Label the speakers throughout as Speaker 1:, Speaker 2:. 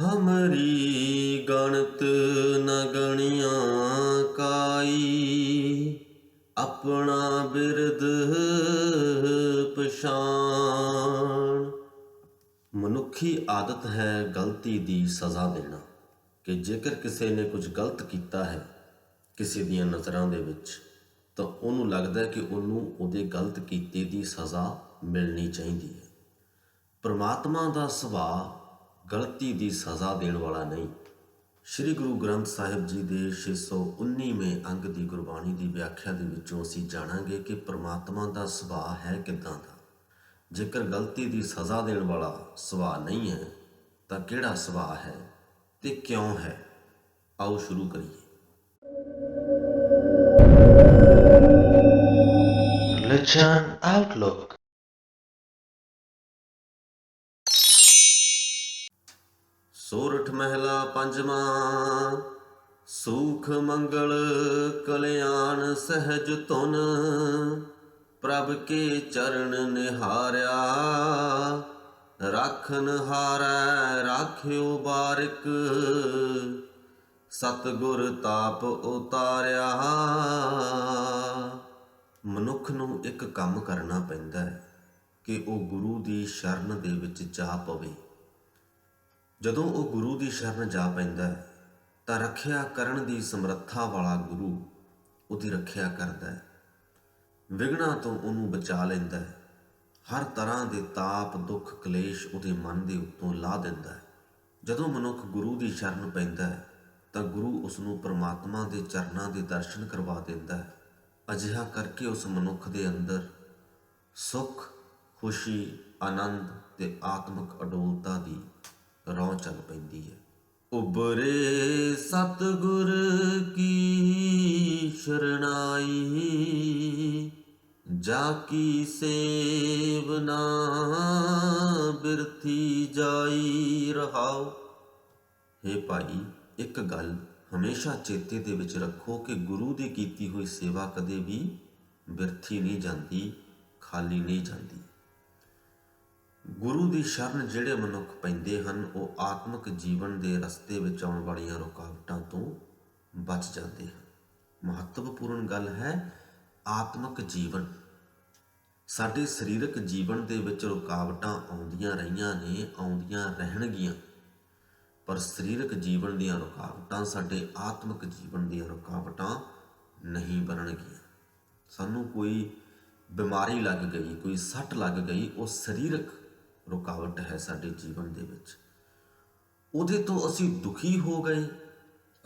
Speaker 1: ਹਮਰੀ ਗਣਤ ਨ ਗਣਿਆ ਕਾਈ, ਆਪਣਾ ਬਿਰਦ ਪਛਾਣ। ਮਨੁੱਖੀ ਆਦਤ ਹੈ ਗਲਤੀ ਦੀ ਸਜ਼ਾ ਦੇਣਾ ਕਿ ਜੇਕਰ ਕਿਸੇ ਨੇ ਕੁਝ ਗਲਤ ਕੀਤਾ ਹੈ ਕਿਸੇ ਦੀਆਂ ਨਜ਼ਰਾਂ ਦੇ ਵਿੱਚ, ਤਾਂ ਉਹਨੂੰ ਲੱਗਦਾ ਕਿ ਉਹਨੂੰ ਉਹਦੇ ਗਲਤ ਕੀਤੇ ਦੀ ਸਜ਼ਾ ਮਿਲਣੀ ਚਾਹੀਦੀ ਹੈ। ਪ੍ਰਮਾਤਮਾ ਦਾ ਸੁਭਾਅ ਗਲਤੀ ਦੀ ਸਜ਼ਾ ਦੇਣ ਵਾਲਾ ਨਹੀਂ। ਸ੍ਰੀ ਗੁਰੂ ਗ੍ਰੰਥ ਸਾਹਿਬ ਜੀ ਦੇ 619ਵੇਂ ਅੰਗ ਦੀ ਗੁਰਬਾਣੀ ਦੀ ਵਿਆਖਿਆ ਦੇ ਵਿੱਚੋਂ ਅਸੀਂ ਜਾਣਾਂਗੇ ਕਿ ਪ੍ਰਮਾਤਮਾ ਦਾ ਸੁਭਾਅ ਹੈ ਕਿਦਾਂ ਦਾ। ਜੇਕਰ ਗਲਤੀ ਦੀ ਸਜ਼ਾ ਦੇਣ ਵਾਲਾ ਸੁਭਾਅ ਨਹੀਂ ਹੈ, ਤਾਂ ਕਿਹੜਾ ਸੁਭਾਅ ਹੈ ਤੇ ਕਿਉਂ ਹੈ? ਆਓ ਸ਼ੁਰੂ ਕਰੀਏ। Religion ਆਊਟਲੁੱਕ ਸੋਰਠ ਮਹਿਲਾ ਪੰਜਵਾਂ, ਸੂਖ ਮੰਗਲ ਕਲਿਆਣ ਸਹਿਜ ਤੁਨ ਪ੍ਰਭ ਕੇ ਚਰਨ ਨਿਹਾਰਿਆ। ਰਾਖਨ ਹਾਰੈ ਰਾਖਿਓ ਬਾਰਿਕ, ਸਤਗੁਰ ਤਾਪ ਉਤਾਰਿਆ। ਮਨੁੱਖ ਨੂੰ ਇੱਕ ਕੰਮ ਕਰਨਾ ਪੈਂਦਾ ਹੈ ਕਿ ਉਹ ਗੁਰੂ ਦੀ ਸ਼ਰਨ ਦੇ ਵਿੱਚ ਜਾ ਪਵੇ। ਜਦੋਂ ਉਹ ਗੁਰੂ ਦੀ ਸ਼ਰਨ ਜਾ ਪੈਂਦਾ ਹੈ, ਤਾਂ ਰੱਖਿਆ ਕਰਨ ਦੀ ਸਮਰੱਥਾ ਵਾਲਾ ਗੁਰੂ ਉਹਦੀ ਰੱਖਿਆ ਕਰਦਾ ਹੈ। ਵਿਗਣਾ ਤੋਂ ਉਹਨੂੰ ਬਚਾ ਲੈਂਦਾ ਹੈ। ਹਰ ਤਰ੍ਹਾਂ ਦੇ ਤਾਪ, ਦੁੱਖ, ਕਲੇਸ਼ ਉਹਦੇ ਮਨ ਦੇ ਉੱਤੋਂ ਲਾ ਦਿੰਦਾ ਹੈ। ਜਦੋਂ ਮਨੁੱਖ ਗੁਰੂ ਦੀ ਸ਼ਰਨ ਪੈਂਦਾ ਹੈ, ਤਾਂ ਗੁਰੂ ਉਸ ਨੂੰ ਪ੍ਰਮਾਤਮਾ ਦੇ ਚਰਨਾਂ ਦੇ ਦਰਸ਼ਨ ਕਰਵਾ ਦਿੰਦਾ ਹੈ। ਅਜਿਹਾ ਕਰਕੇ ਉਸ ਮਨੁੱਖ ਦੇ ਅੰਦਰ ਸੁੱਖ, ਖੁਸ਼ੀ, ਆਨੰਦ ਤੇ ਆਤਮਿਕ ਅਡੋਲਤਾ ਦੀ ਰੌ ਚੱਲ ਪੈਂਦੀ ਹੈ। ਉਬਰੇ ਸਤਗੁਰ ਕੀ ਸ਼ਰਣਾਈ, ਜਾ ਕੀ ਸੇਵਨਾ ਬਿਰਥੀ ਜਾਈ ਰਹਾਓ ਹੇ ਭਾਈ, ਇੱਕ ਗੱਲ ਹਮੇਸ਼ਾ ਚੇਤੇ ਦੇ ਵਿੱਚ ਰੱਖੋ ਕਿ ਗੁਰੂ ਦੀ ਕੀਤੀ ਹੋਈ ਸੇਵਾ ਕਦੇ ਵੀ ਬਿਰਥੀ ਨਹੀਂ ਜਾਂਦੀ, ਖਾਲੀ ਨਹੀਂ ਜਾਂਦੀ। ਗੁਰੂ ਦੀ ਸ਼ਰਨ ਜਿਹੜੇ ਮਨੁੱਖ ਪੈਂਦੇ ਹਨ, ਉਹ ਆਤਮਿਕ ਜੀਵਨ ਦੇ ਰਸਤੇ ਵਿੱਚ ਆਉਣ ਵਾਲੀਆਂ ਰੁਕਾਵਟਾਂ ਤੋਂ ਬਚ ਜਾਂਦੇ ਹਨ। ਮਹੱਤਵਪੂਰਨ ਗੱਲ ਹੈ ਆਤਮਿਕ ਜੀਵਨ। ਸਾਡੇ ਸਰੀਰਕ ਜੀਵਨ ਦੇ ਵਿੱਚ ਰੁਕਾਵਟਾਂ ਆਉਂਦੀਆਂ ਰਹੀਆਂ ਨੇ, ਆਉਂਦੀਆਂ ਰਹਿਣਗੀਆਂ। ਪਰ ਸਰੀਰਕ ਜੀਵਨ ਦੀਆਂ ਰੁਕਾਵਟਾਂ ਸਾਡੇ ਆਤਮਿਕ ਜੀਵਨ ਦੀਆਂ ਰੁਕਾਵਟਾਂ ਨਹੀਂ ਬਣਨਗੀਆਂ। ਸਾਨੂੰ ਕੋਈ ਬਿਮਾਰੀ ਲੱਗ ਗਈ, ਕੋਈ ਸੱਟ ਲੱਗ ਗਈ, ਉਹ ਸਰੀਰਕ ਰੁਕਾਵਟ ਹੈ ਸਾਡੇ ਜੀਵਨ ਦੇ ਵਿੱਚ। ਉਹਦੇ ਤੋਂ ਅਸੀਂ ਦੁਖੀ ਹੋ ਗਏ,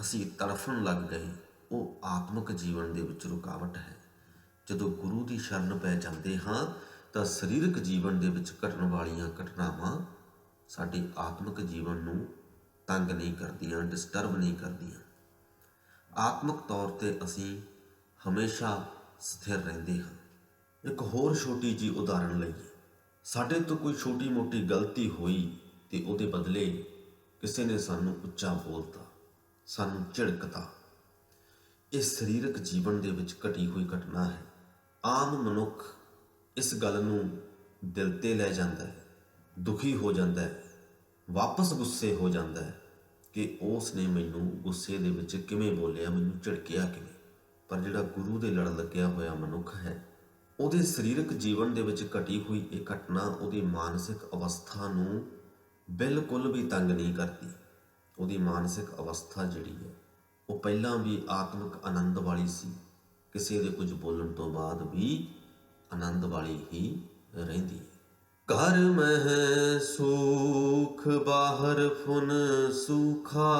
Speaker 1: ਅਸੀਂ ਤੜਫਣ ਲੱਗ ਗਏ, ਉਹ ਆਤਮਿਕ ਜੀਵਨ ਦੇ ਵਿੱਚ ਰੁਕਾਵਟ ਹੈ। ਜਦੋਂ ਗੁਰੂ ਦੀ ਸ਼ਰਨ ਪੈ ਜਾਂਦੇ ਹਾਂ, ਤਾਂ ਸਰੀਰਕ ਜੀਵਨ ਦੇ ਵਿੱਚ ਘਟਣ ਵਾਲੀਆਂ ਘਟਨਾਵਾਂ ਸਾਡੇ ਆਤਮਿਕ ਜੀਵਨ ਨੂੰ ਤੰਗ ਨਹੀਂ ਕਰਦੀਆਂ ਡਿਸਟਰਬ ਨਹੀਂ ਕਰਦੀਆਂ। ਆਤਮਿਕ ਤੌਰ ਤੇ ਅਸੀਂ ਹਮੇਸ਼ਾ ਸਥਿਰ ਰਹਿੰਦੇ ਹਾਂ। ਇੱਕ ਹੋਰ ਛੋਟੀ ਜੀ ਉਦਾਹਰਣ ਲਈਏ। ਸਾਡੇ ਤੋਂ ਕੋਈ ਛੋਟੀ ਮੋਟੀ ਗਲਤੀ ਹੋਈ ਤੇ ਉਹਦੇ ਬਦਲੇ ਕਿਸੇ ਨੇ ਸਾਨੂੰ ਉੱਚਾ ਬੋਲਤਾ, ਸਾਨੂੰ ਝਿੜਕਤਾ। ਇਹ ਸਰੀਰਕ ਜੀਵਨ ਦੇ ਵਿੱਚ ਘਟੀ ਹੋਈ ਘਟਨਾ ਹੈ। ਆਮ ਮਨੁੱਖ ਇਸ ਗੱਲ ਨੂੰ ਦਿਲ ਤੇ ਲੈ ਜਾਂਦਾ ਹੈ, ਦੁਖੀ ਹੋ ਜਾਂਦਾ ਹੈ, ਵਾਪਸ ਗੁੱਸੇ ਹੋ ਜਾਂਦਾ ਹੈ ਕਿ ਉਸ ਨੇ ਮੈਨੂੰ ਗੁੱਸੇ ਦੇ ਵਿੱਚ ਕਿਵੇਂ ਬੋਲਿਆ, ਮੈਨੂੰ ਝਿੜਕਿਆ ਕਿਵੇਂ। ਪਰ ਜਿਹੜਾ ਗੁਰੂ ਦੇ ਲੜ ਲੱਗਿਆ ਹੋਇਆ ਮਨੁੱਖ ਹੈ ਉਹਦੇ ਸਰੀਰਕ ਜੀਵਨ ਦੇ ਵਿੱਚ ਘਟੀ ਹੋਈ ਇਹ ਘਟਨਾ ਉਹਦੀ ਮਾਨਸਿਕ ਅਵਸਥਾ ਨੂੰ ਬਿਲਕੁਲ ਵੀ ਤੰਗ ਨਹੀਂ ਕਰਦੀ। ਉਹਦੀ ਮਾਨਸਿਕ ਅਵਸਥਾ ਜਿਹੜੀ ਹੈ, ਉਹ ਪਹਿਲਾਂ ਵੀ ਆਤਮਿਕ ਆਨੰਦ ਵਾਲੀ ਸੀ। ਕਿਸੇ ਦੇ ਕੁਝ ਬੋਲਣ ਤੋਂ ਬਾਅਦ ਵੀ ਆਨੰਦ ਵਾਲੀ ਹੀ ਰਹਿੰਦੀ ਹੈ। ਘਰ ਮਹਿ ਸੁਖ ਬਾਹਰ ਫੁਨ ਸੁਖਾ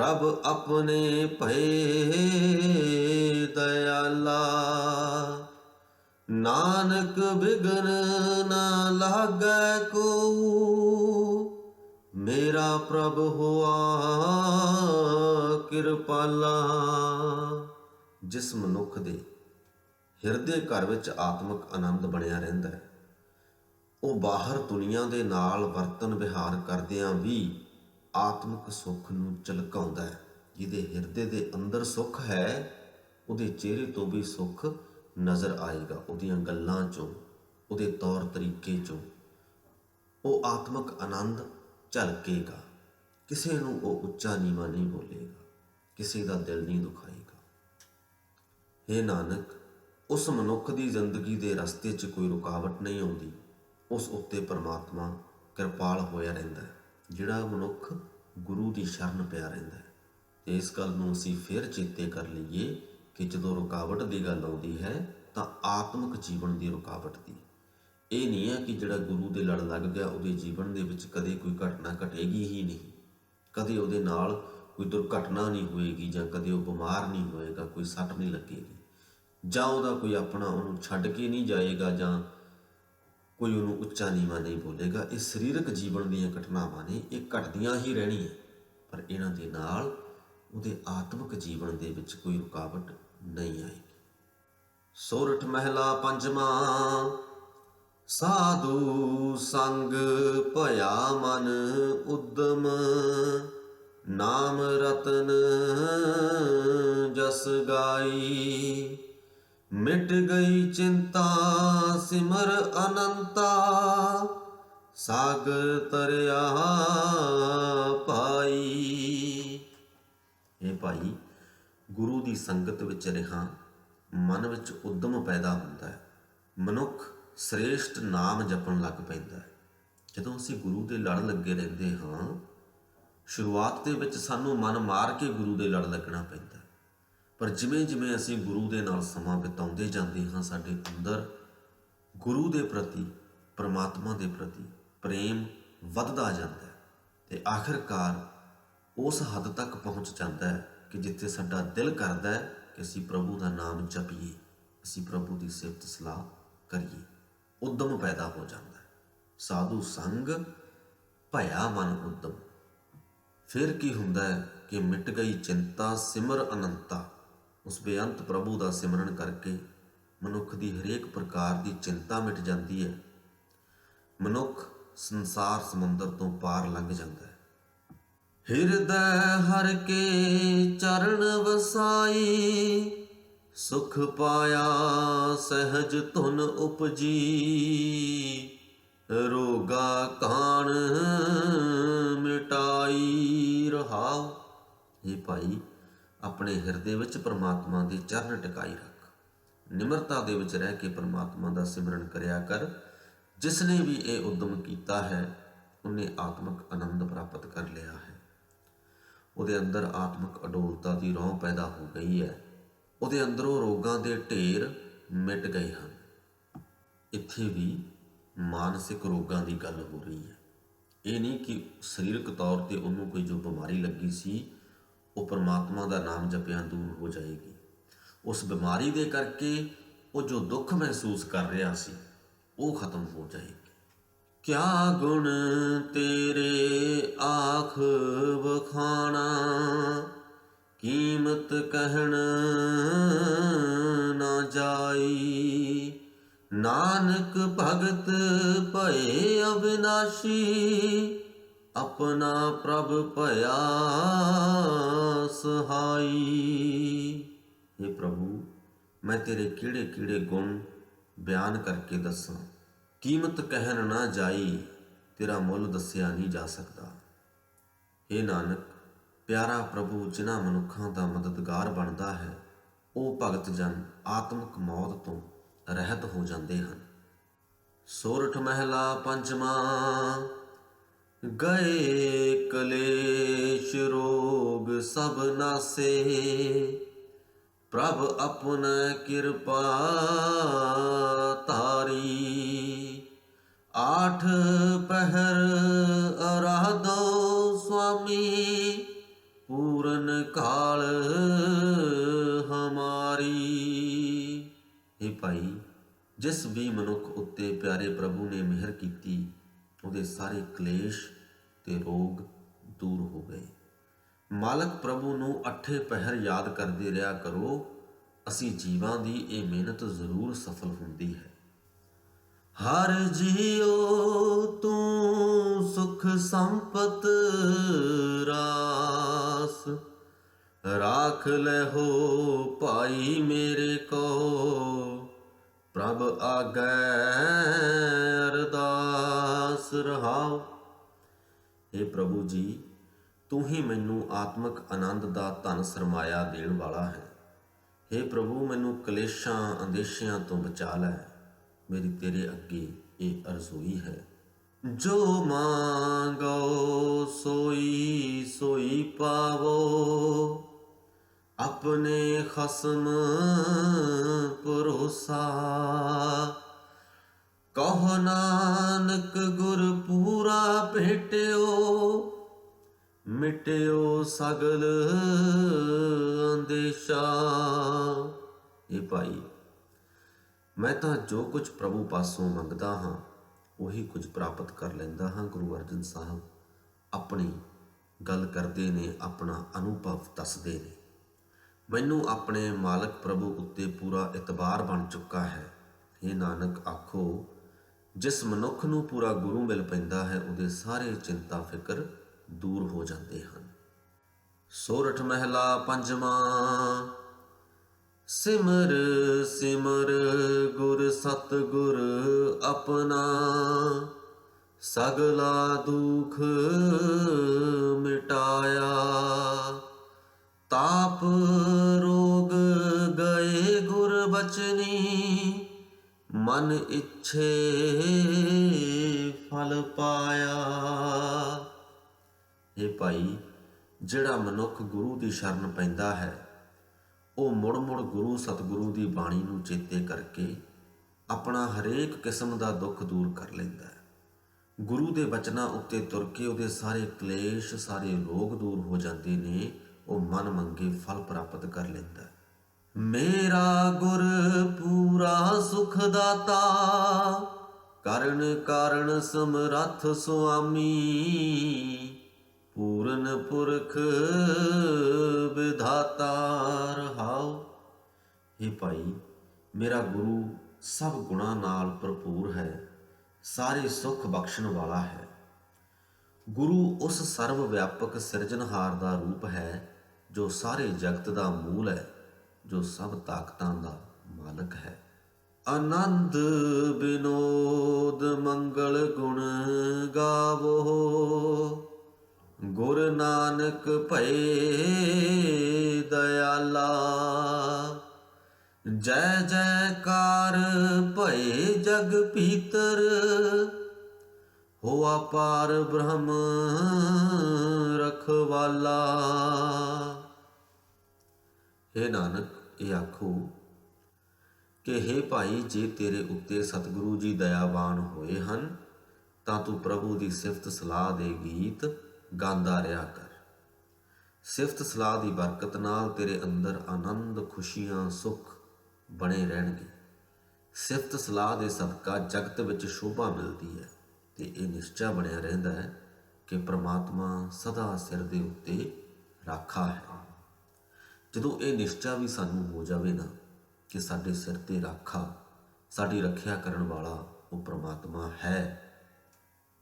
Speaker 1: ਪ੍ਰਭ ਆਪਣੇ ਭਏ ਦਇਆਲਾ। ਨਾਨਕ ਬਿਗਨ ਨਾ ਲਾਗੈ ਕੋ ਮੇਰਾ ਪ੍ਰਭ ਹੋਆ ਕਿਰਪਾਲਾ। ਜਿਸ ਮਨੁੱਖ ਦੇ ਹਿਰਦੇ ਘਰ ਵਿੱਚ ਆਤਮਿਕ ਆਨੰਦ ਬਣਿਆ ਰਹਿੰਦਾ ਹੈ, ਉਹ ਬਾਹਰ ਦੁਨੀਆ ਦੇ ਨਾਲ ਵਰਤਨ ਵਿਹਾਰ ਕਰਦਿਆਂ ਵੀ ਆਤਮਿਕ ਸੁੱਖ ਨੂੰ ਝਲਕਾਉਂਦਾ ਹੈ, ਜਿਹਦੇ ਹਿਰਦੇ ਦੇ ਅੰਦਰ ਸੁੱਖ ਹੈ, ਉਹਦੇ ਚਿਹਰੇ ਤੋਂ ਵੀ ਸੁੱਖ ਨਜ਼ਰ ਆਏਗਾ। ਉਹਦੀਆਂ ਗੱਲਾਂ ਚੋਂ, ਉਹਦੇ ਤੌਰ ਤਰੀਕੇ ਚੋਂ ਉਹ ਆਤਮਿਕ ਆਨੰਦ ਝਲਕੇਗਾ। ਕਿਸੇ ਨੂੰ ਉਹ ਉੱਚਾ ਨੀਵਾਂ ਨਹੀਂ ਬੋਲੇਗਾ, ਕਿਸੇ ਦਾ ਦਿਲ ਨਹੀਂ ਦੁਖਾਏਗਾ। हे ਨਾਨਕ, ਉਸ ਮਨੁੱਖ ਦੀ ਜ਼ਿੰਦਗੀ ਦੇ ਰਸਤੇ 'ਚ ਕੋਈ ਰੁਕਾਵਟ ਨਹੀਂ ਆਉਂਦੀ। ਉਸ ਉੱਤੇ ਪਰਮਾਤਮਾ ਕਿਰਪਾਲ ਹੋਇਆ ਰਹਿੰਦਾ ਹੈ। ਜਿਹੜਾ ਮਨੁੱਖ ਗੁਰੂ ਦੀ ਸ਼ਰਨ ਪਿਆ ਰਹਿੰਦਾ ਹੈ। ਤੇ ਇਸ ਗੱਲ ਨੂੰ ਅਸੀਂ ਫਿਰ ਚੇਤੇ ਕਰ ਲਈਏ ਕਿ ਜਦੋਂ ਰੁਕਾਵਟ ਦੀ ਗੱਲ ਆਉਂਦੀ ਹੈ, ਤਾਂ ਆਤਮਿਕ ਜੀਵਨ ਦੀ ਰੁਕਾਵਟ ਦੀ। ਇਹ ਨਹੀਂ ਹੈ ਕਿ ਜਿਹੜਾ ਗੁਰੂ ਦੇ ਲੜ ਲੱਗ ਗਿਆ, ਉਹਦੇ ਜੀਵਨ ਦੇ ਵਿੱਚ ਕਦੇ ਕੋਈ ਘਟਨਾ ਘਟੇਗੀ ਹੀ ਨਹੀਂ। ਕਦੇ ਉਹਦੇ ਨਾਲ ਕੋਈ ਦੁਰਘਟਨਾ ਨਹੀਂ ਹੋਏਗੀ ਜਾਂ ਕਦੇ ਉਹ ਬਿਮਾਰ ਨਹੀਂ ਹੋਏਗਾ, ਕੋਈ ਸੱਟ ਨਹੀਂ ਲੱਗੇਗੀ। ਜਾਂ ਉਹਦਾ ਕੋਈ ਆਪਣਾ ਉਹਨੂੰ ਛੱਡ ਕੇ ਨਹੀਂ ਜਾਏਗਾ ਜਾਂ ਕੋਈ ਉਹਨੂੰ ਉੱਚਾ ਨੀਵਾਂ ਨਹੀਂ ਬੋਲੇਗਾ। ਇਹ ਸਰੀਰਕ ਜੀਵਨ ਦੀਆਂ ਘਟਨਾਵਾਂ ਨੇ, ਇਹ ਘਟਦੀਆਂ ਹੀ ਰਹਿਣੀਆਂ। ਪਰ ਇਹਨਾਂ ਦੇ ਨਾਲ ਉਹਦੇ ਆਤਮਿਕ ਜੀਵਨ ਦੇ ਵਿੱਚ ਕੋਈ ਰੁਕਾਵਟ ਨਹੀਂ ਆਏਗੀ। ਸੋਰਠ ਮਹਿਲਾ ਪੰਜਵਾਂ, ਸਾਧੂ ਸੰਗ ਭਇਆ ਮਨ ਉਦਮ, ਨਾਮ ਰਤਨ ਜਸ ਗਾਈ। ਮਿਟ ਗਈ ਚਿੰਤਾ, ਸਿਮਰ ਅਨੰਤਾ। ਸਾਗਰ ਤਰਿਆ ਪਾਈ। ਇਹ ਭਾਈ ਗੁਰੂ ਦੀ ਸੰਗਤ ਵਿੱਚ ਰਹਾ, ਮਨ ਵਿੱਚ ਉਦਮ ਪੈਦਾ ਹੁੰਦਾ ਹੈ। ਮਨੁੱਖ ਸ੍ਰੇਸ਼ਟ ਨਾਮ ਜਪਣ ਲੱਗ ਪੈਂਦਾ ਹੈ। ਜਦੋਂ ਅਸੀਂ ਗੁਰੂ ਦੇ ਲੜ ਲੱਗੇ ਰਹਿੰਦੇ ਹਾਂ, ਸ਼ੁਰੂਆਤ ਦੇ ਵਿੱਚ ਸਾਨੂੰ ਮਨ ਮਾਰ ਕੇ ਗੁਰੂ ਦੇ ਲੜ ਲੱਗਣਾ ਪੈਂਦਾ ਪਰ ਜਿਵੇਂ ਜਿਵੇਂ ਅਸੀਂ ਗੁਰੂ ਦੇ ਨਾਲ ਸਮਾਂ ਬਿਤਾਉਂਦੇ ਜਾਂਦੇ ਹਾਂ, ਸਾਡੇ ਅੰਦਰ ਗੁਰੂ ਦੇ ਪ੍ਰਤੀ, ਪਰਮਾਤਮਾ ਦੇ ਪ੍ਰਤੀ ਪ੍ਰੇਮ ਵੱਧਦਾ ਜਾਂਦਾ ਹੈ ਤੇ ਆਖਿਰਕਾਰ ਉਸ ਹੱਦ ਤੱਕ ਪਹੁੰਚ ਜਾਂਦਾ ਹੈ ਕਿ ਜਿੱਥੇ ਸਾਡਾ ਦਿਲ ਕਰਦਾ ਹੈ ਕਿ ਅਸੀਂ ਪ੍ਰਭੂ ਦਾ ਨਾਮ ਜਪੀਏ, ਅਸੀਂ ਪ੍ਰਭੂ ਦੀ ਸਿਫਤ ਸਲਾਹ ਕਰੀਏ, ਉਦਮ ਪੈਦਾ ਹੋ ਜਾਂਦਾ ਹੈ। ਸਾਧੂ ਸੰਗ ਭਇਆ ਮਨ ਉਦਮ। ਫਿਰ ਕੀ ਹੁੰਦਾ ਹੈ ਕਿ ਮਿਟ ਗਈ ਚਿੰਤਾ ਸਿਮਰ ਅਨੰਤਾ। ਉਸ ਬੇਅੰਤ ਪ੍ਰਭੂ ਦਾ ਸਿਮਰਨ ਕਰਕੇ ਮਨੁੱਖ ਦੀ ਹਰੇਕ ਪ੍ਰਕਾਰ ਦੀ ਚਿੰਤਾ ਮਿਟ ਜਾਂਦੀ ਹੈ। ਮਨੁੱਖ ਸੰਸਾਰ ਸਮੁੰਦਰ ਤੋਂ ਪਾਰ ਲੰਘ ਜਾਂਦਾ ਹੈ। ਹਿਰਦੈ ਹਰ ਕੇ ਚਰਨ ਵਸਾਈ, ਸੁਖ ਪਾਇਆ ਸਹਿਜ ਧੁਨ ਉਪਜੀ। ਰੋਗਾ ਕਾਣ ਮਿਟਾਈ ਰਹਾਉ। ਇਹ ਭਾਈ ਆਪਣੇ ਹਿਰਦੇ ਵਿੱਚ ਪਰਮਾਤਮਾ ਦੇ ਚਰਨ ਟਿਕਾਈ ਰੱਖ। ਨਿਮਰਤਾ ਦੇ ਵਿੱਚ ਰਹਿ ਕੇ ਪਰਮਾਤਮਾ ਦਾ ਸਿਮਰਨ ਕਰਿਆ ਕਰ। ਜਿਸ ਨੇ ਵੀ ਇਹ ਉਦਮ ਕੀਤਾ ਹੈ, ਉਹਨੇ ਆਤਮਿਕ ਆਨੰਦ ਪ੍ਰਾਪਤ ਕਰ ਲਿਆ ਹੈ। ਉਹਦੇ ਅੰਦਰ ਆਤਮਿਕ ਅਡੋਲਤਾ ਦੀ ਰੌਂ ਪੈਦਾ ਹੋ ਗਈ ਹੈ। ਉਹਦੇ ਅੰਦਰੋਂ ਰੋਗਾਂ ਦੇ ਢੇਰ ਮਿਟ ਗਏ ਹਨ। ਇੱਥੇ ਵੀ ਮਾਨਸਿਕ ਰੋਗਾਂ ਦੀ ਗੱਲ ਹੋ ਰਹੀ ਹੈ। ਇਹ ਨਹੀਂ ਕਿ ਸਰੀਰਕ ਤੌਰ ਤੇ ਉਹਨੂੰ ਕੋਈ ਜੋ ਬਿਮਾਰੀ ਲੱਗੀ ਸੀ ਉਹ ਪਰਮਾਤਮਾ ਦਾ ਨਾਮ ਜਪਿਆਂ ਦੂਰ ਹੋ ਜਾਏਗੀ। ਉਸ ਬਿਮਾਰੀ ਦੇ ਕਰਕੇ ਉਹ ਜੋ ਦੁੱਖ ਮਹਿਸੂਸ ਕਰ ਰਿਹਾ ਸੀ, ਉਹ ਖਤਮ ਹੋ ਜਾਏਗੀ। ਕਿਆ ਗੁਣ ਤੇਰੇ ਆਖ ਵਖਾਣਾ, ਕੀਮਤ ਕਹਿਣ ਨਾ ਜਾਈ। ਨਾਨਕ ਭਗਤ ਭਏ ਅਵਿਨਾਸ਼ੀ ਆਪਣਾ ਪ੍ਰਭ ਭਇਆ ਸਹਾਈ। हे ਪ੍ਰਭੂ, ਮੈਂ ਤੇਰੇ ਕਿਹੜੇ ਕਿਹੜੇ ਗੁਣ ਬਿਆਨ ਕਰਕੇ ਦੱਸਾਂ। ਕੀਮਤ ਕਹਿਣ ਨਾ ਜਾਈ, ਤੇਰਾ ਮੁੱਲ ਦੱਸਿਆ ਨਹੀਂ ਜਾ ਸਕਦਾ। हे ਨਾਨਕ, ਪਿਆਰਾ ਪ੍ਰਭੂ, ਜਿਨ੍ਹਾਂ ਮਨੁੱਖਾਂ ਦਾ ਮਦਦਗਾਰ ਬਣਦਾ ਹੈ, ਉਹ ਭਗਤ ਜਨ ਆਤਮਿਕ ਮੌਤ ਤੋਂ ਰਹਿਤ ਹੋ ਜਾਂਦੇ ਹਨ। ਸੋਰਠ ਮਹਿਲਾ ਪੰਜਵਾਂ ਗਏ ਕਲੇਸ਼ ਰੋਗ ਸਭ ਨਾਸੇ। ਪ੍ਰਭ ਆਪਨ ਕਿਰਪਾ ਤਾਰੀ ਆਠ ਪਹਿਰ ਅਰਾਧੋ ਸੁਆਮੀ, ਪੂਰਨ ਕਾਲ ਹਮਾਰੀ। ਇਹ ਭਾਈ, ਜਿਸ ਵੀ ਮਨੁੱਖ ਉੱਤੇ ਪਿਆਰੇ ਪ੍ਰਭੂ ਨੇ ਮਿਹਰ ਕੀਤੀ ਉਹਦੇ ਸਾਰੇ ਕਲੇਸ਼ ਤੇ ਰੋਗ ਦੂਰ ਹੋ ਗਏ। ਮਾਲਕ ਪ੍ਰਭੂ ਨੂੰ ਅੱਠੇ ਪਹਿਰ ਯਾਦ ਕਰਦੇ ਰਿਹਾ ਕਰੋ, ਅਸੀਂ ਜੀਵਾਂ ਦੀ ਇਹ ਮਿਹਨਤ ਜ਼ਰੂਰ ਸਫਲ ਹੁੰਦੀ ਹੈ। ਹਰ ਜੀਉ ਤੂੰ ਸੁਖ ਸੰਪਤ ਰਾਸ, ਰਾਖ ਲੈ ਹੋ ਭਾਈ ਮੇਰੇ ਕੋ, ਪ੍ਰਭ ਆਗੈ ਅਰਦਾਸ। ਰਹਾਉ हे ਪ੍ਰਭੂ ਜੀ, ਤੂੰ ਹੀ ਮੈਨੂੰ ਆਤਮਿਕ ਆਨੰਦ ਦਾ ਧਨ ਸਰਮਾਇਆ ਦੇਣ ਵਾਲਾ ਹੈ। हे ਪ੍ਰਭੂ, ਮੈਨੂੰ ਕਲੇਸ਼ਾਂ ਅੰਦੇਸ਼ਿਆਂ ਤੋਂ ਬਚਾ ਲੈ। ਮੇਰੀ ਤੇਰੇ ਅੱਗੇ ਇਹ ਅਰਜ਼ੋਈ ਹੈ। ਜੋ ਮੰਗੋ, ਸੋਈ ਸੋਈ ਪਾਵੋ। ਆਪਣੇ ਖਸਮ ਭਰੋਸਾ ਕਹ ਨਾਨਕ ਗੁਰ ਪੂਰਾ ਭੇਟਿਓ, ਮਿਟਿਓ ਸਗਲ ਅੰਦੇਸ਼ਾ। ਇਹ ਭਾਈ, ਮੈਂ ਤਾਂ ਜੋ ਕੁਝ ਪ੍ਰਭੂ ਪਾਸੋਂ ਮੰਗਦਾ ਹਾਂ, ਉਹੀ ਕੁਝ ਪ੍ਰਾਪਤ ਕਰ ਲੈਂਦਾ ਹਾਂ ਗੁਰੂ ਅਰਜਨ ਸਾਹਿਬ। ਆਪਣੀ ਗੱਲ ਕਰਦੇ ਨੇ, ਆਪਣਾ ਅਨੁਭਵ ਦੱਸਦੇ ਨੇ। ਮੈਨੂੰ ਆਪਣੇ ਮਾਲਕ ਪ੍ਰਭੂ ਉੱਤੇ ਪੂਰਾ ਇਤਬਾਰ ਬਣ ਚੁੱਕਾ ਹੈ। ਇਹ ਨਾਨਕ, ਆਖੋ ਜਿਸ ਮਨੁੱਖ ਨੂੰ ਪੂਰਾ ਗੁਰੂ ਮਿਲ ਪੈਂਦਾ ਹੈ, ਉਹਦੇ ਸਾਰੇ ਚਿੰਤਾ ਫਿਕਰ ਦੂਰ ਹੋ ਜਾਂਦੇ ਹਨ। ਸੋਰਠ ਮਹਿਲਾ ਪੰਜਵਾਂ, ਸਿਮਰ ਸਿਮਰ ਗੁਰ ਸਤ ਗੁਰ ਆਪਣਾ, ਸਗਲਾ ਦੁਖ ਮਨ ਇੱਛੇ ਫਲ ਪਾਇਆ। ਇਹ ਭਾਈ, ਜਿਹੜਾ ਮਨੁੱਖ ਗੁਰੂ ਦੀ ਸ਼ਰਨ ਪੈਂਦਾ ਹੈ, ਉਹ ਮੁੜ ਮੁੜ ਗੁਰੂ ਸਤਿਗੁਰੂ ਦੀ ਬਾਣੀ ਨੂੰ ਚੇਤੇ ਕਰਕੇ ਆਪਣਾ ਹਰੇਕ ਕਿਸਮ ਦਾ ਦੁੱਖ ਦੂਰ ਕਰ ਲੈਂਦਾ ਹੈ। ਗੁਰੂ ਦੇ ਬਚਨਾਂ ਉੱਤੇ ਤੁਰ ਕੇ ਉਹਦੇ ਸਾਰੇ ਕਲੇਸ਼, ਸਾਰੇ ਰੋਗ ਦੂਰ ਹੋ ਜਾਂਦੇ ਨੇ, ਉਹ ਮਨ ਮੰਗੇ ਫਲ ਪ੍ਰਾਪਤ ਕਰ ਲੈਂਦਾ ਮੇਰਾ ਗੁਰ ਪੂਰਾ ਸੁਖ ਦਾਤਾ ਕਰਨ ਕਾਰਨ ਸਮਰੱਥ ਸੁਆਮੀ, ਪੂਰਨ ਪੁਰਖ ਵਿਧਾਤਾ ਰਹਾਉ। ਇਹ ਭਾਈ, ਮੇਰਾ ਗੁਰੂ ਸਭ ਗੁਣਾ ਨਾਲ ਭਰਪੂਰ ਹੈ, ਸਾਰੇ ਸੁੱਖ ਬਖਸ਼ਣ ਵਾਲਾ ਹੈ। ਗੁਰੂ ਉਸ ਸਰਵ ਵਿਆਪਕ ਸਿਰਜਣਹਾਰ ਦਾ ਰੂਪ ਹੈ, ਜੋ ਸਾਰੇ ਜਗਤ ਦਾ ਮੂਲ ਹੈ। ਜੋ ਸਭ ਤਾਕਤਾਂ ਦਾ ਮਾਲਕ ਹੈ। ਆਨੰਦ ਬਿਨੋਦ ਮੰਗਲ ਗੁਣ ਗਾਵੋ। ਗੁਰ ਨਾਨਕ ਭਏ ਦਇਆਲਾ। ਜੈ ਜੈਕਾਰ ਭਏ ਜਗ ਭੀਤਰ। ਹੋਆ ਪਾਰ ਬ੍ਰਹਮ ਰਖਵਾਲਾ। हे ਨਾਨਕ ਇਹ ਆਖੋ ਕਿ हे ਭਾਈ, ਜੇ ਤੇਰੇ ਉੱਤੇ ਸਤਿਗੁਰੂ ਜੀ ਦਇਆਵਾਨ ਹੋਏ ਹਨ, ਤਾਂ ਤੂੰ ਪ੍ਰਭੂ ਦੀ ਸਿਫਤ ਸਲਾਹ ਦੇ ਗੀਤ ਗਾਉਂਦਾ ਰਿਹਾ ਕਰ। ਸਿਫਤ ਸਲਾਹ ਦੀ ਬਰਕਤ ਨਾਲ ਤੇਰੇ ਅੰਦਰ ਆਨੰਦ, ਖੁਸ਼ੀਆਂ, ਸੁੱਖ ਬਣੇ ਰਹਿਣਗੇ। ਸਿਫਤ ਸਲਾਹ ਦੇ ਸਦਕਾ ਜਗਤ ਵਿੱਚ ਸ਼ੋਭਾ ਮਿਲਦੀ ਹੈ ਤੇ ਇਹ ਨਿਸ਼ਚਾ ਬਣਿਆ ਰਹਿੰਦਾ ਹੈ ਕਿ ਪ੍ਰਮਾਤਮਾ ਸਦਾ ਸਿਰ ਦੇ ਉੱਤੇ ਰਾਖਾ ਹੈ। ਜਦੋਂ ਇਹ ਨਿਸ਼ਚਾ ਵੀ ਸਾਨੂੰ ਹੋ ਜਾਵੇ ਨਾ ਕਿ ਸਾਡੇ ਸਿਰ ਤੇ ਰਾਖਾ, ਸਾਡੀ ਰੱਖਿਆ ਕਰਨ ਵਾਲਾ ਉਹ ਪ੍ਰਮਾਤਮਾ ਹੈ,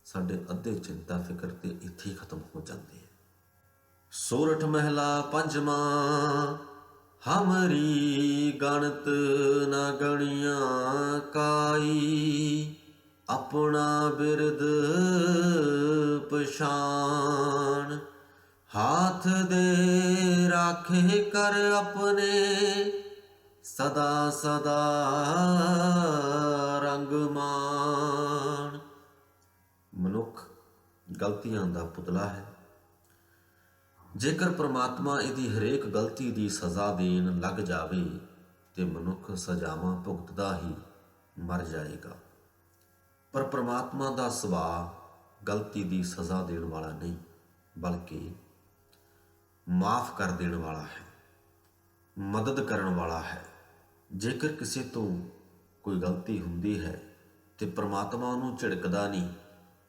Speaker 1: ਸਾਡੇ ਅੱਧੇ ਚਿੰਤਾ ਫਿਕਰ ਤੇ ਇੱਥੇ ਹੀ ਖਤਮ ਹੋ ਜਾਂਦੇ ਹੈ ਸੋਰਠ ਮਹਿਲਾ ਪੰਜਵਾਂ, ਹਮਰੀ ਗਣਤ ਨਾ ਗਣੀਆਂ ਕਾਈ, ਆਪਣਾ ਬਿਰਦ ਪਛਾਣ। ਹਾਥ ਦੇ ਰਾਖੇ ਕਰ ਆਪਣੇ ਸਦਾ ਸਦਾ ਰੰਗ ਮਾਨ ਮਨੁੱਖ ਗਲਤੀਆਂ ਦਾ ਪੁਤਲਾ ਹੈ। ਜੇਕਰ ਪ੍ਰਮਾਤਮਾ ਇਹਦੀ ਹਰੇਕ ਗਲਤੀ ਦੀ ਸਜ਼ਾ ਦੇਣ ਲੱਗ ਜਾਵੇ, ਤੇ ਮਨੁੱਖ ਸਜ਼ਾਵਾਂ ਭੁਗਤਦਾ ਹੀ ਮਰ ਜਾਏਗਾ। ਪਰ ਪ੍ਰਮਾਤਮਾ ਦਾ ਸੁਭਾਅ ਗਲਤੀ ਦੀ ਸਜ਼ਾ ਦੇਣ ਵਾਲਾ ਨਹੀਂ, ਬਲਕਿ ਮਾਫ ਕਰ ਦੇਣ ਵਾਲਾ ਹੈ, ਮਦਦ ਕਰਨ ਵਾਲਾ ਹੈ। ਜੇਕਰ ਕਿਸੇ ਤੋਂ ਕੋਈ ਗਲਤੀ ਹੁੰਦੀ ਹੈ ਤੇ ਪ੍ਰਮਾਤਮਾ ਉਹਨੂੰ ਝਿੜਕਦਾ ਨਹੀਂ,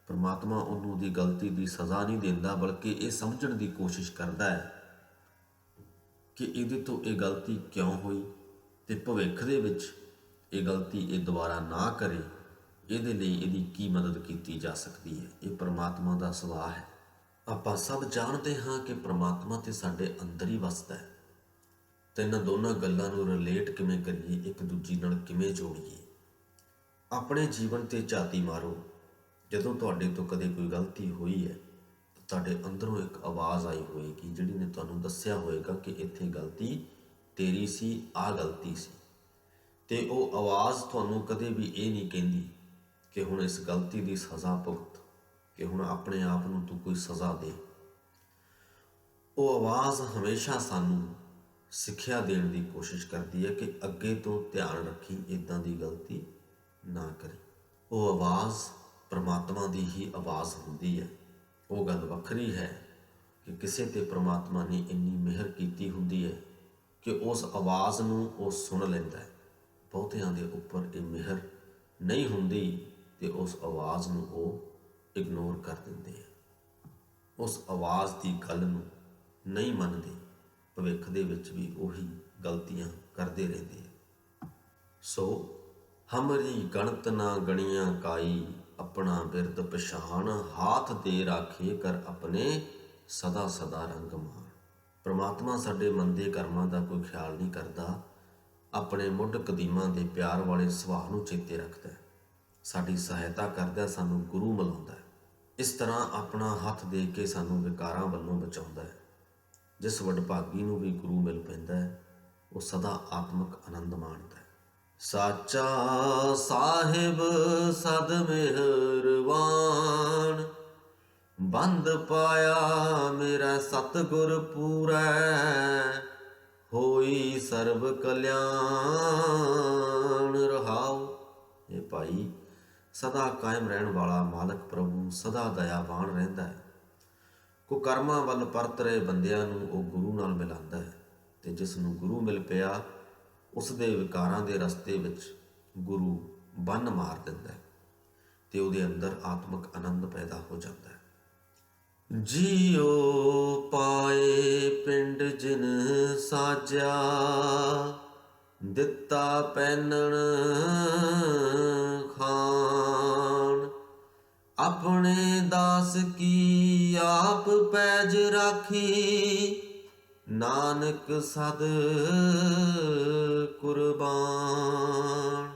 Speaker 1: ਪ੍ਰਮਾਤਮਾ ਉਹਨੂੰ ਦੀ ਗਲਤੀ ਦੀ ਸਜ਼ਾ ਨਹੀਂ ਦਿੰਦਾ, ਬਲਕਿ ਇਹ ਸਮਝਣ ਦੀ ਕੋਸ਼ਿਸ਼ ਕਰਦਾ ਹੈ ਕਿ ਇਹਦੇ ਤੋਂ ਇਹ ਗਲਤੀ ਕਿਉਂ ਹੋਈ ਤੇ ਭਵਿੱਖ ਦੇ ਵਿੱਚ ਇਹ ਗਲਤੀ ਇਹ ਦੁਬਾਰਾ ਨਾ ਕਰੇ, ਇਹਦੇ ਲਈ ਇਹਦੀ ਕੀ ਮਦਦ ਕੀਤੀ ਜਾ ਸਕਦੀ ਹੈ? ਇਹ ਪ੍ਰਮਾਤਮਾ ਦਾ ਸੁਭਾਅ ਹੈ। ਆਪਾਂ ਸਭ ਜਾਣਦੇ ਹਾਂ ਕਿ ਪ੍ਰਮਾਤਮਾ ਤੇ ਸਾਡੇ ਅੰਦਰ ਹੀ ਵਸਦਾ ਹੈ। ਤੇ ਇਹਨਾਂ ਦੋਨਾਂ ਗੱਲਾਂ ਨੂੰ ਰਿਲੇਟ ਕਿਵੇਂ ਕਰੀਏ, ਇੱਕ ਦੂਜੀ ਨਾਲ ਕਿਵੇਂ ਜੋੜੀਏ। ਆਪਣੇ ਜੀਵਨ ਤੇ ਝਾਤੀ ਮਾਰੋ। ਜਦੋਂ ਤੁਹਾਡੇ ਤੋਂ ਕਦੇ ਕੋਈ ਗਲਤੀ ਹੋਈ ਹੈ ਤੁਹਾਡੇ ਅੰਦਰੋਂ ਇੱਕ ਆਵਾਜ਼ ਆਈ ਹੋਏਗੀ, ਜਿਹੜੀ ਨੇ ਤੁਹਾਨੂੰ ਦੱਸਿਆ ਹੋਏਗਾ ਕਿ ਇੱਥੇ ਗਲਤੀ ਤੇਰੀ ਸੀ, ਆ ਗਲਤੀ ਸੀ। ਤੇ ਉਹ ਆਵਾਜ਼ ਤੁਹਾਨੂੰ ਕਦੇ ਵੀ ਇਹ ਨਹੀਂ ਕਹਿੰਦੀ ਕਿ ਹੁਣ ਇਸ ਗਲਤੀ ਦੀ ਸਜ਼ਾ ਭੁਗਤ ਕਿ ਹੁਣ ਆਪਣੇ ਆਪ ਨੂੰ ਤੂੰ ਕੋਈ ਸਜ਼ਾ ਦੇ। ਉਹ ਆਵਾਜ਼ ਹਮੇਸ਼ਾ ਸਾਨੂੰ ਸਿੱਖਿਆ ਦੇਣ ਦੀ ਕੋਸ਼ਿਸ਼ ਕਰਦੀ ਹੈ ਕਿ ਅੱਗੇ ਤੋਂ ਧਿਆਨ ਰੱਖੀ ਇਦਾਂ ਦੀ ਗਲਤੀ ਨਾ ਕਰੇ। ਉਹ ਆਵਾਜ਼ ਪ੍ਰਮਾਤਮਾ ਦੀ ਹੀ ਆਵਾਜ਼ ਹੁੰਦੀ ਹੈ। ਉਹ ਗੱਲ ਵੱਖਰੀ ਹੈ ਕਿ ਕਿਸੇ ਤੇ ਪ੍ਰਮਾਤਮਾ ਨੇ ਇੰਨੀ ਮਿਹਰ ਕੀਤੀ ਹੁੰਦੀ ਹੈ ਕਿ ਉਸ ਆਵਾਜ਼ ਨੂੰ ਉਹ ਸੁਣ ਲੈਂਦਾ ਹੈ। ਬਹੁਤਿਆਂ ਦੇ ਉੱਪਰ ਇਹ ਮਿਹਰ ਨਹੀਂ ਹੁੰਦੀ ਤੇ ਉਸ ਆਵਾਜ਼ ਨੂੰ ਉਹ ਇਗਨੋਰ ਕਰ ਦਿੰਦੇ ਆ। ਉਸ ਆਵਾਜ਼ ਦੀ ਗੱਲ ਨੂੰ ਨਹੀਂ ਮੰਨਦੇ, ਭਵਿੱਖ ਦੇ ਵਿੱਚ ਵੀ ਉਹੀ ਗਲਤੀਆਂ ਕਰਦੇ ਰਹਿੰਦੇ ਆ। ਸੋ ਹਮਰੀ ਗਣਤ ਨਾ ਗਣੀਆਂ ਕਾਈ ਆਪਣਾ ਬਿਰਦ ਪਛਾਣ, ਹਾਥ ਦੇ ਰਾਖੇ ਕਰ ਆਪਣੇ ਸਦਾ ਸਦਾ ਰੰਗ ਮਾਣ। ਪ੍ਰਮਾਤਮਾ ਸਾਡੇ ਮੰਦੇ ਕਰਮਾਂ ਦਾ ਕੋਈ ਖਿਆਲ ਨਹੀਂ ਕਰਦਾ, ਆਪਣੇ ਮੁੱਢ ਕਦੀਮਾਂ ਦੇ ਪਿਆਰ ਵਾਲੇ ਸੁਭਾਅ ਨੂੰ ਚੇਤੇ ਰੱਖਦਾ ਹੈ। ਸਾਡੀ ਸਹਾਇਤਾ ਕਰਦਾ ਸਾਨੂੰ ਗੁਰੂ ਮਿਲਾਉਂਦਾ ਇਸ ਤਰ੍ਹਾਂ ਆਪਣਾ ਹੱਥ ਦੇ ਕੇ ਸਾਨੂੰ ਵਿਕਾਰਾਂ ਵੱਲੋਂ ਬਚਾਉਂਦਾ ਹੈ। ਜਿਸ ਵਡਭਾਗੀ ਨੂੰ ਵੀ ਗੁਰੂ ਮਿਲ ਪੈਂਦਾ ਹੈ, ਉਹ ਸਦਾ ਆਤਮਿਕ ਆਨੰਦ ਮਾਣਦਾ ਹੈ। ਸਾਚਾ ਸਾਹਿਬ ਸਦ ਮਿਹਰਵਾਨ ਬੰਦ ਪਾਇਆ ਮੇਰਾ ਸਤਗੁਰ ਪੂਰੈ, ਹੋਈ ਸਰਬ ਕਲਿਆਣ ਰਹਾਉ। ਇਹ ਭਾਈ ਸਦਾ ਕਾਇਮ ਰਹਿਣ ਵਾਲਾ ਮਾਲਕ ਪ੍ਰਭੂ ਸਦਾ ਦਇਆਵਾਨ ਰਹਿੰਦਾ ਹੈ। ਕੋ ਕਰਮਾਂ ਵੱਲ ਪਰਤ ਰਹੇ ਬੰਦਿਆਂ ਨੂੰ ਉਹ ਗੁਰੂ ਨਾਲ ਮਿਲਾਉਂਦਾ ਹੈ ਤੇ ਜਿਸ ਨੂੰ ਗੁਰੂ ਮਿਲ ਪਿਆ ਉਸ ਦੇ ਵਿਕਾਰਾਂ ਦੇ ਰਸਤੇ ਵਿੱਚ ਗੁਰੂ ਬੰਨ ਮਾਰ ਦਿੰਦਾ ਹੈ ਤੇ ਉਹਦੇ ਅੰਦਰ ਆਤਮਿਕ ਆਨੰਦ ਪੈਦਾ ਹੋ ਜਾਂਦਾ ਹੈ। ਜੀਓ ਪਾਏ ਪਿੰਡ ਜਿਨ ਸਾਜਿਆ ਦਿੱਤਾ ਪੈਨਣ ਖਾਨ ਆਪਣੇ ਦਾਸ ਕੀ ਆਪ ਪੈਜ ਰਾਖੀ। ਨਾਨਕ ਸਦ ਕੁਰਬਾਨ।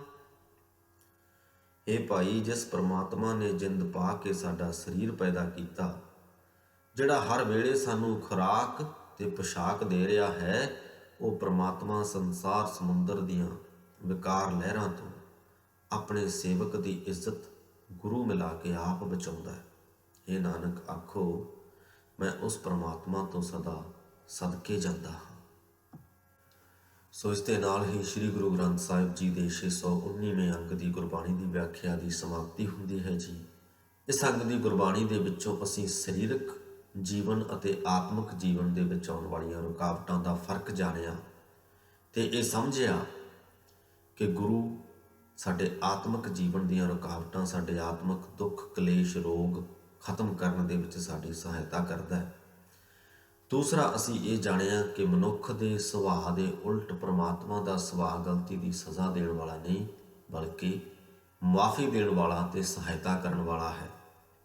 Speaker 1: ਇਹ ਭਾਈ ਜਿਸ ਪ੍ਰਮਾਤਮਾ ਨੇ ਜਿੰਦ ਪਾ ਕੇ ਸਾਡਾ ਸਰੀਰ ਪੈਦਾ ਕੀਤਾ, ਜਿਹੜਾ ਹਰ ਵੇਲੇ ਸਾਨੂੰ ਖੁਰਾਕ ਤੇ ਪੋਸ਼ਾਕ ਦੇ ਰਿਹਾ ਹੈ ਉਹ ਪ੍ਰਮਾਤਮਾ ਸੰਸਾਰ ਸਮੁੰਦਰ ਦੀਆਂ ਵਿਕਾਰ ਲਹਿਰਾਂ ਤੋਂ ਆਪਣੇ ਸੇਵਕ ਦੀ ਇੱਜ਼ਤ ਗੁਰੂ ਮਿਲਾ ਕੇ ਆਪ ਬਚਾਉਂਦਾ ਹੈ। ਇਹ ਨਾਨਕ, ਆਖੋ, ਮੈਂ ਉਸ ਪ੍ਰਮਾਤਮਾ ਤੋਂ ਸਦਾ ਸਦਕੇ ਜਾਂਦਾ ਹਾਂ। ਸੋ ਇਸ ਦੇ ਨਾਲ ਹੀ ਸ੍ਰੀ ਗੁਰੂ ਗ੍ਰੰਥ ਸਾਹਿਬ ਜੀ ਦੇ 619ਵੇਂ ਅੰਗ ਦੀ ਗੁਰਬਾਣੀ ਦੀ ਵਿਆਖਿਆ ਦੀ ਸਮਾਪਤੀ ਹੁੰਦੀ ਹੈ ਜੀ। ਇਸ ਅੰਗ ਦੀ ਗੁਰਬਾਣੀ ਦੇ ਵਿੱਚੋਂ ਅਸੀਂ ਸਰੀਰਕ ਜੀਵਨ ਅਤੇ ਆਤਮਿਕ ਜੀਵਨ ਦੇ ਵਿੱਚ ਆਉਣ ਵਾਲੀਆਂ ਰੁਕਾਵਟਾਂ ਦਾ ਫ਼ਰਕ ਜਾਣਿਆ ਤੇ ਇਹ ਸਮਝਿਆ ਕਿ ਗੁਰੂ ਸਾਡੇ ਆਤਮਿਕ ਜੀਵਨ ਦੀਆਂ ਰੁਕਾਵਟਾਂ, ਸਾਡੇ ਆਤਮਿਕ ਦੁੱਖ, ਕਲੇਸ਼, ਰੋਗ ਖਤਮ ਕਰਨ ਦੇ ਵਿੱਚ ਸਾਡੀ ਸਹਾਇਤਾ ਕਰਦਾ ਹੈ। ਦੂਸਰਾ, ਅਸੀਂ ਇਹ ਜਾਣਿਆ ਕਿ ਮਨੁੱਖ ਦੇ ਸੁਭਾਅ ਦੇ ਉਲਟ ਪ੍ਰਮਾਤਮਾ ਦਾ ਸੁਭਾਅ ਗਲਤੀ ਦੀ ਸਜ਼ਾ ਦੇਣ ਵਾਲਾ ਨਹੀਂ, ਬਲਕਿ ਮਾਫੀ ਦੇਣ ਵਾਲਾ ਤੇ ਸਹਾਇਤਾ ਕਰਨ ਵਾਲਾ ਹੈ।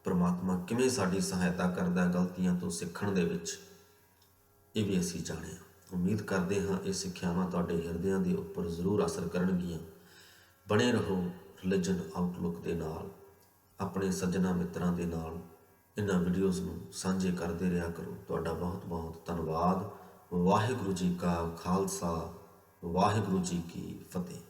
Speaker 1: ਪ੍ਰਮਾਤਮਾ ਕਿਵੇਂ ਸਾਡੀ ਸਹਾਇਤਾ ਕਰਦਾ ਗਲਤੀਆਂ ਤੋਂ ਸਿੱਖਣ ਦੇ ਵਿੱਚ, ਇਹ ਵੀ ਅਸੀਂ ਜਾਣਿਆ ਉਮੀਦ ਕਰਦੇ ਹਾਂ ਇਹ ਸਿੱਖਿਆਵਾਂ ਤੁਹਾਡੇ ਹਿਰਦਿਆਂ ਦੇ ਉੱਪਰ ਜ਼ਰੂਰ ਅਸਰ ਕਰਨਗੀਆਂ। ਬਣੇ ਰਹੋ ਰਿਲੀਜਨ ਆਊਟਲੁੱਕ ਦੇ ਨਾਲ, ਆਪਣੇ ਸੱਜਣਾ ਮਿੱਤਰਾਂ ਦੇ ਨਾਲ। ਇਹਨਾਂ ਵੀਡੀਓਜ਼ ਨੂੰ ਸਾਂਝੇ ਕਰਦੇ ਰਿਹਾ ਕਰੋ। ਤੁਹਾਡਾ ਬਹੁਤ ਬਹੁਤ ਧੰਨਵਾਦ। ਵਾਹਿਗੁਰੂ ਜੀ ਕਾ ਖਾਲਸਾ, ਵਾਹਿਗੁਰੂ ਜੀ ਕੀ ਫਤਿਹ।